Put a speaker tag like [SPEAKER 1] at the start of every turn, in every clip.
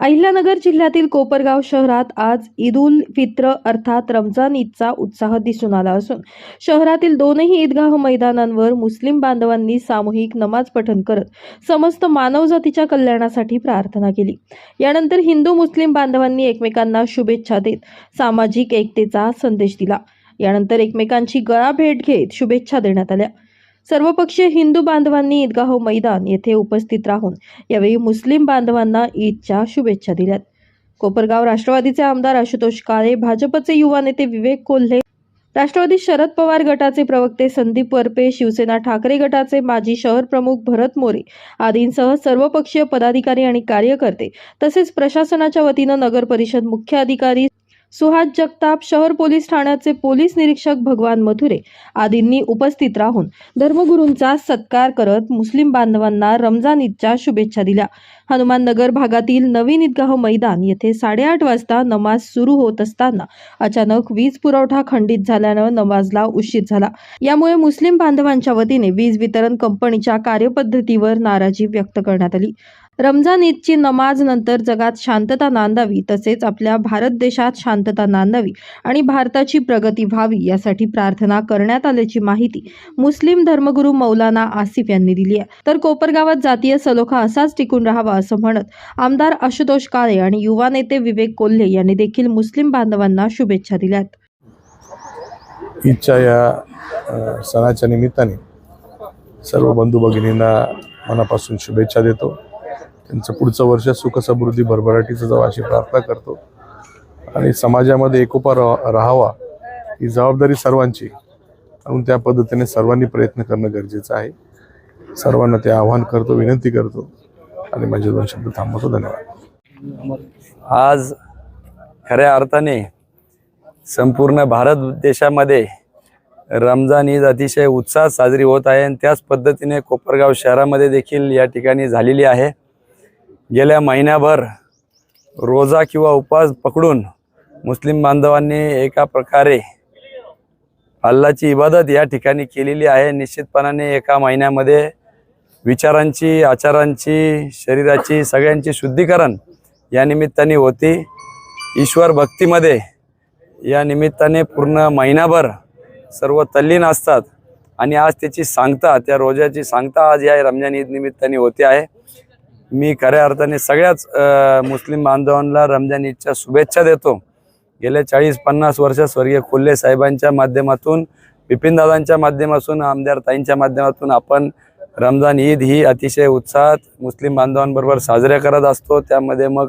[SPEAKER 1] अहिल्यानगर जिल्ह्यातील कोपरगाव शहरात आज ईद उल फित्र अर्थात रमजान ईदचा उत्साह दिसून आला असून शहरातील दोनही ईदगाह मैदानांवर मुस्लिम बांधवांनी सामूहिक नमाज पठण करत समस्त मानवजातीच्या कल्याणासाठी प्रार्थना केली. यानंतर हिंदू मुस्लिम बांधवांनी एकमेकांना शुभेच्छा देत सामाजिक एकतेचा संदेश दिला. यानंतर एकमेकांची गळा भेट घेत शुभेच्छा देण्यात आल्या. सर्वपक्षीय हिंदू बांधवांनी ईदगाह मैदान येथे उपस्थित राहून यावेळी मुस्लिम बांधवांना ईदच्या शुभेच्छा दिल्यात. कोपरगाव राष्ट्रवादीचे आमदार आशुतोष काळे भाजपचे युवा नेते विवेक कोल्हे राष्ट्रवादी शरद पवार गटाचे प्रवक्ते संदीप वरपे शिवसेना ठाकरे गटाचे माजी शहर प्रमुख भरत मोरे आदींसह सर्वपक्षीय पदाधिकारी आणि कार्यकर्ते तसेच प्रशासनाच्या वतीनं नगर परिषद मुख्य अधिकारी सुहास जगताप शहर पोलीस ठाण्याचे पोलीस निरीक्षक भगवान मथुरे आदींनी उपस्थित राहून धर्मगुरूंचा सत्कार करत मुस्लिम बांधवांना रमजान ईदच्या शुभेच्छा दिल्या. हनुमान नगर भागातील नवीन ईदगाह मैदान येथे साडेआठ वाजता नमाज सुरू होत असताना अचानक वीज पुरवठा खंडित झाल्यानं नमाजला उशीर झाला. यामुळे मुस्लिम बांधवांच्या वतीने वीज वितरण कंपनीच्या कार्यपद्धतीवर नाराजी व्यक्त करण्यात आली. रमजान ईदची नमाज नंतर जगात शांतता नांदावी तसेच आपल्या भारत देशात शांतता नांदावी आणि भारताची प्रगती व्हावी यासाठी प्रार्थना करण्यात आल्याची माहिती मुस्लिम धर्मगुरू मौलाना आसिफ यांनी दिली आहे. तर कोपरगावात जातीय सलोखा असाच टिकून राहावा असं म्हणत आमदार आशुतोष काळे आणि युवा नेते विवेक कोल्हे यांनी देखील मुस्लिम बांधवांना शुभेच्छा दिल्यात
[SPEAKER 2] ईदच्या या सणाच्या निमित्ताने सर्व बंधू भगिनींना मनापासून शुभेच्छा देतो. त्यांचं पुढचं वर्ष सुख समृद्धी भरभराटीचं जावं अशी प्रार्थना करतो. आणि समाजामध्ये एकोपा रा- राहावा ही जबाबदारी सर्वांची. म्हणून त्या पद्धतीने सर्वांनी प्रयत्न करणं गरजेचं आहे. सर्वांना ते आवाहन करतो विनंती करतो. आणि माझे दोन शब्द थांबवतो. धन्यवाद.
[SPEAKER 3] आज खऱ्या अर्थाने संपूर्ण भारत देशामध्ये रमजान ईद अतिशय उत्साहात साजरी होत आहे. आणि त्याच पद्धतीने कोपरगाव शहरामध्ये देखील या ठिकाणी झालेली आहे. गेल्या महिन्याभर रोजा किंवा उपवास पकडून मुस्लिम बांधवांनी एका प्रकारे अल्लाची इबादत या ठिकाणी केलेली आहे. निश्चितपणाने एका महिन्यामध्ये विचारांची आचारांची शरीराची सगळ्यांची शुद्धीकरण या निमित्ताने होती. ईश्वर भक्तीमध्ये या निमित्ताने पूर्ण महिनाभर सर्व तल्लीन असतात आणि आज त्याची सांगता त्या रोजाची सांगता आज या रमजान ईद निमित्ताने होते आहे. मी खऱ्या अर्थाने सगळ्याच मुस्लिम बांधवांना रमजान ईदच्या शुभेच्छा देतो. गेल्या चाळीस पन्नास वर्ष स्वर्गीय कोल्हे साहेबांच्या माध्यमातून बिपिनदादांच्या माध्यमातून आमदार ताईंच्या माध्यमातून आपण रमजान ईद ही अतिशय उत्साहात मुस्लिम बांधवांबरोबर साजऱ्या करत असतो. त्यामध्ये मग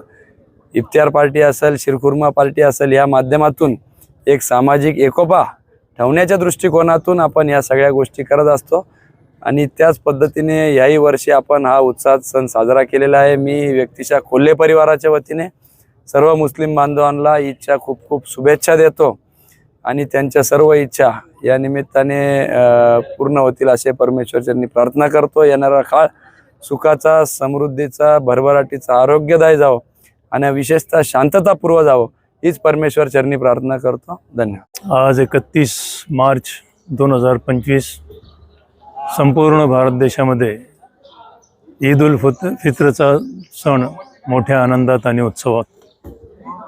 [SPEAKER 3] इफ्तियार पार्टी असेल शिरखुर्मा पार्टी असेल या माध्यमातून एक सामाजिक एकोपा ठेवण्याच्या दृष्टिकोनातून आपण या सगळ्या गोष्टी करत असतो. आणि त्याच पद्धतीने याही वर्षी आपण हा उत्साहात सण साजरा केलेला आहे. मी व्यक्तीच्या कोल्हे परिवाराच्या वतीने सर्व मुस्लिम बांधवांना ईदच्या खूप खूप शुभेच्छा देतो. आणि त्यांच्या सर्व इच्छा या निमित्ताने पूर्ण होतील असे परमेश्वरच्यांनी प्रार्थना करतो. येणारा काळ सुखाचा समृद्धीचा भरभराटीचा आरोग्यदायी जावं आणि विशेषतः शांततापूर्व जावं हीच परमेश्वर चरणी प्रार्थना करतो. धन्यवाद.
[SPEAKER 4] आज एकतीस मार्च दोन हजार पंचवीस संपूर्ण भारत देशामध्ये ईद उल फित फित्रचा सण मोठ्या आनंदात आणि उत्सवात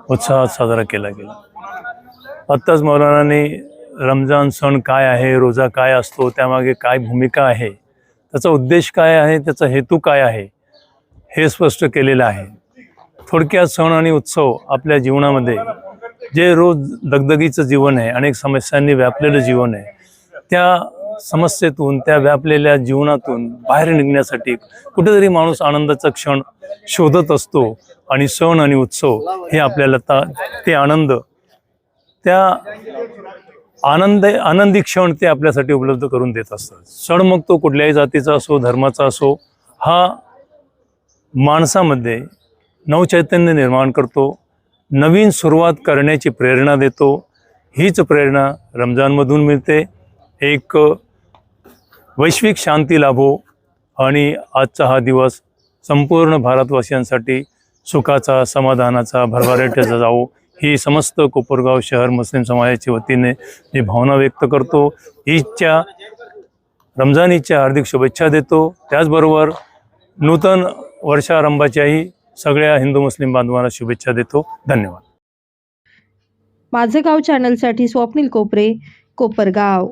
[SPEAKER 4] उत्साहात साजरा केला गेला. आत्ताच मौलानांनी रमजान सण काय आहे रोजा काय असतो त्यामागे काय भूमिका आहे त्याचा उद्देश काय आहे त्याचा हेतू काय आहे हे स्पष्ट केलेलं आहे. थोडक्यात सण आणि उत्सव आपल्या जीवनामध्ये जे रोज दगदगीचं जीवन आहे अनेक समस्यांनी व्यापलेलं जीवन आहे त्या समस्येतून त्या व्यापलेल्या जीवनातून बाहेर निघण्यासाठी कुठेतरी माणूस आनंदाचा क्षण शोधत असतो आणि सण आणि उत्सव हे आपल्याला ता ते आनंद त्या आनंद आनंदी क्षण ते आपल्यासाठी उपलब्ध करून देत असतात. सण मग तो कुठल्याही जातीचा असो धर्माचा असो हा माणसामध्ये नवचैतन्य निर्माण करतो नवीन सुरुवात करण्याची प्रेरणा देतो. हीच प्रेरणा रमजानमधून मिळते. एक वैश्विक शांती लाभो आणि आजचा हा दिवस संपूर्ण भारतवासियांसाठी सुखाचा समाधानाचा भरभराट्याचा जावो. ही समस्त कोपरगाव शहर मुस्लिम समाजाच्या वतीने मी भावना व्यक्त करतो. ईदच्या रमजान ईदच्या हार्दिक शुभेच्छा देतो. त्याचबरोबर नूतन वर्षारंभाच्याही सगळ्या हिंदू मुस्लिम बांधवांना शुभेच्छा देतो. धन्यवाद.
[SPEAKER 1] माझं गाव चॅनलसाठी स्वप्नील कोपरे कोपरगाव.